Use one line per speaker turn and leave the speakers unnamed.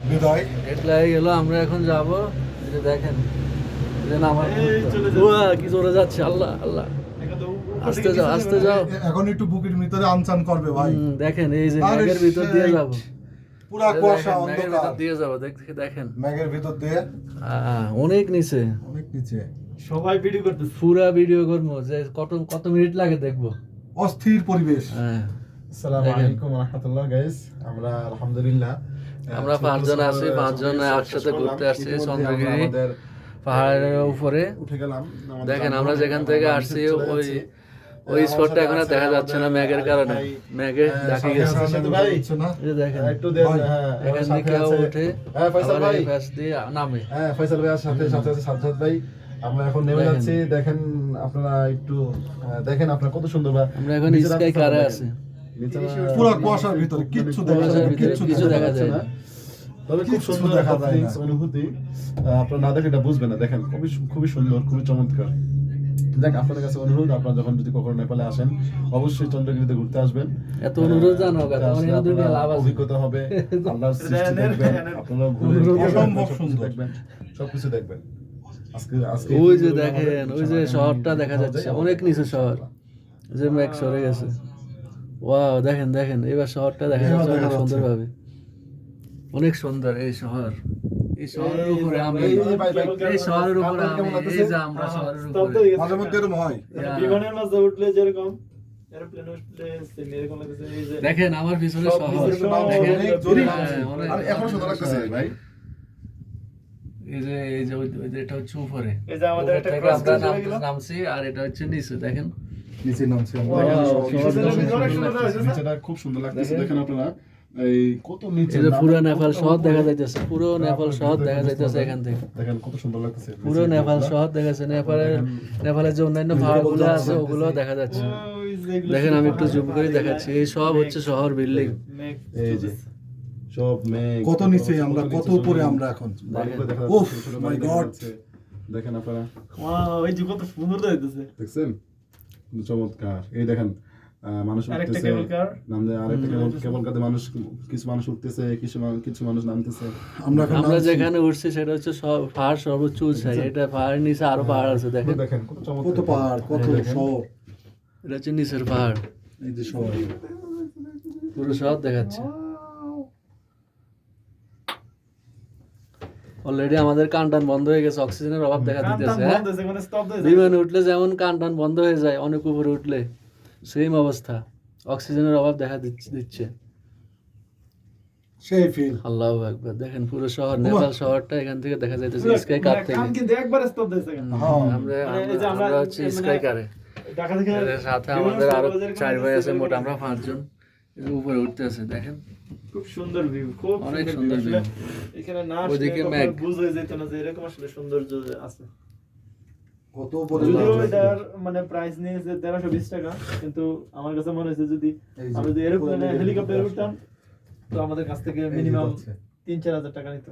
বিদায়।
এগুলা গেল আমরা এখন যাব। দেখেন এই যে নামার
এই চলে যাচ্ছে।
উয়া, কি জোরে যাচ্ছে আল্লাহ আল্লাহ। আস্তে যাও আস্তে যাও।
এখন একটু বুকের ভিতরে আনচান করবে ভাই।
দেখেন এই যে
আরে
ভিতর দিয়ে যাব।
পুরা কুয়াশা অন্ধকার।
দিয়ে যাব দেখ- দেখেন।
ম্যাগের ভিতর দিয়ে।
অনেক নিচে।
অনেক নিচে।
সবাই ভিডিও করতেছে।
পুরা ভিডিও করব যে কত কত মিনিট লাগে দেখব।
অস্থির পরিবেশ।
হ্যাঁ।
আসসালামু আলাইকুম রাহমাতুল্লাহ গাইস আমরা আলহামদুলিল্লাহ
আমরা
ছোট
পাঁচজন আছি, পাঁচজন একসাথে ঘুরতে আসছি চন্দ্রগিরি। পাহাড়ের উপরে।
উঠে গেলাম
দেখেন আমরা যেখান থেকে আসছি ওই ওই স্পটটা এখন দেখা যাচ্ছে না ম্যাগের কারণে। ম্যাগে
সাথে
গেছে।
ভাই।
এই দেখেন
আহ, একটু দেন, হ্যাঁ,
এখান থেকে উঠে
হ্যাঁ, ফয়সাল ভাই।
পাশ দিয়ে নামে।
হ্যাঁ ফয়সাল ভাইয়ের সাথে সাথে আছে সাজ্জাদ ভাই। আমরা এখন নেমে যাচ্ছি দেখেন আপনারা একটু দেখেন আপনারা কত সুন্দর
আমরা এখন স্কাই কারে। আছি।
পুরা কুয়াশার ভিতরে কিচ্ছু দেখা যায় কিচ্ছু দেখা
দেখা
যায় না।
তবে খুব সুন্দর
দেখা যায়
অনুভূতি। আপনারা না দেখে এটা বুঝবেন না। দেখেন খুবই খুবই সুন্দর খুবই চমৎকার। দেখ আপনাদের কাছে অনুরোধ আপনারা যখন যদি কখনো নেপালে আসেন অবশ্যই চন্দ্রগিরিতে ঘুরতে আসবেন।
এত অনুরোধ জানো
অভিজ্ঞতা হবে আল্লাহর সৃষ্টি দেখবেন আপনারা ঘুরে
অসম্ভব সুন্দর।
দেখবেন। সবকিছু দেখবেন। আজকে আজকে
ওই যে দেখেন ওই যে শহরটা দেখা যাচ্ছে অনেক নিচে শহর। যে ম্যাগ সরে গেছে। ওয়াও দেখেন দেখেন এবার শহরটা দেখা যাচ্ছে অনেক
যাচ্ছে।
সুন্দর ভাবে অনেক সুন্দর এই শহর। এই শহরের উপরে আমি
এই যে ভাই, ভাই,
এই শহরের উপরে আমি এই যে আমরা শহরের উপরে।
মাঝে মধ্যে এরকম হয়।
বিমানের মাঝে উঠলে যেরকম এরোপ্লেন উঠলে same এরকম লাগতেছে। এই যে
দেখেন আমার পিছনে শহর। দেখেন। হ্যাঁ,
এখন সুন্দর লাগতেছে ভাই।
এই যে এই যে এটা হচ্ছে উপরে।
এই যে আমাদের একটা।
নামছি আর এটা হচ্ছে নিচে দেখেন।
নিচে নামছে
দেখেন, নিচেটা
সুন্দর
সুন্দর
লাগতেছে।
লাগতেছে। নিচেটা খুব সুন্দর লাগতেছে
দেখেন।
দেখেন আপনারা। এই কত নিচে
এই যে পুরো নেপাল শহর দেখা যাইতেছে পুরো নেপাল শহর দেখা যাইতেছে এখান থেকে।
দেখেন কত সুন্দর লাগতেছে।
পুরো নেপাল শহর দেখা যাচ্ছে নেপালের নেপালের যে অন্যান্য পাহাড়গুলো আছে ওগুলো দেখা যাচ্ছে। দেখেন আমি একটু জুম করে দেখাচ্ছি। এই সব হচ্ছে শহর বিল্ডিং
এই যে সব মেঘ
কত নিচে আমরা কত উপরে আমরা এখন? উফ।
দেখেন আপনারা।
Wow, এই যে কত সুন্দর যাইতেছে
দেখছেন? চমৎকার। এই দেখেন মানুষ উঠতেছে। নামতে আরেকটা কেবল কেবল কাতে মানুষ কিছু মানুষ উঠতেছে কিছু মানুষ কিছু মানুষ নামতেছে।
আমরা
আমরা যেখানে উঠছি সেটা হচ্ছে সব পাহাড় সর্বোচ্চ উঁচাই এটা পাহাড়ের নিচে আরও পাহাড় আছে দেখেন।
দেখেন কত চমৎকার।
পাহাড় কত শহর।
এটা হচ্ছে নিচের পাহাড়।
এই যে শহর।
পুরো শহর দেখাচ্ছে। অলরেডি আমাদের কান টান বন্ধ হয়ে গেছে অক্সিজেনের অভাব দেখা দিতেছে হ্যাঁ?
মানে
বিমানে উঠলে যেমন কান টান বন্ধ হয়ে যায় অনেক উপরে উঠলে সেম অবস্থা অক্সিজেনের অভাব দেখা দিচ্ছে- দিচ্ছে।
সেই ফিল
আল্লাহ একবার দেখেন পুরো শহর নেপাল শহরটা এখান থেকে দেখা যাইতেছে স্কাই
মানে
কার থেকে?
হ্যাঁ।
আমরা
মানে
আমরা হচ্ছে স্কাই কারে সাথে আমাদের
আরও
চার ভাই আছে মোট আমরা পাঁচজন। উপরে উঠতে আছে দেখেন।
খুব সুন্দর ভিউ খুব
অনেক
সুন্দর। আসলে। এখানে না আসলে বুঝ হয়ে যেত না যে এরকম আসলে সৌন্দর্য আছে।
কত
মানে প্রাইস নিয়েছে তেরোশো বিশ টাকা কিন্তু আমার কাছে মনে হয়েছে যদি আমরা যদি
এরকম
হেলিকপ্টারে উঠতাম তো আমাদের কাছ থেকে মিনিমাম। তিন চার হাজার টাকা নিত।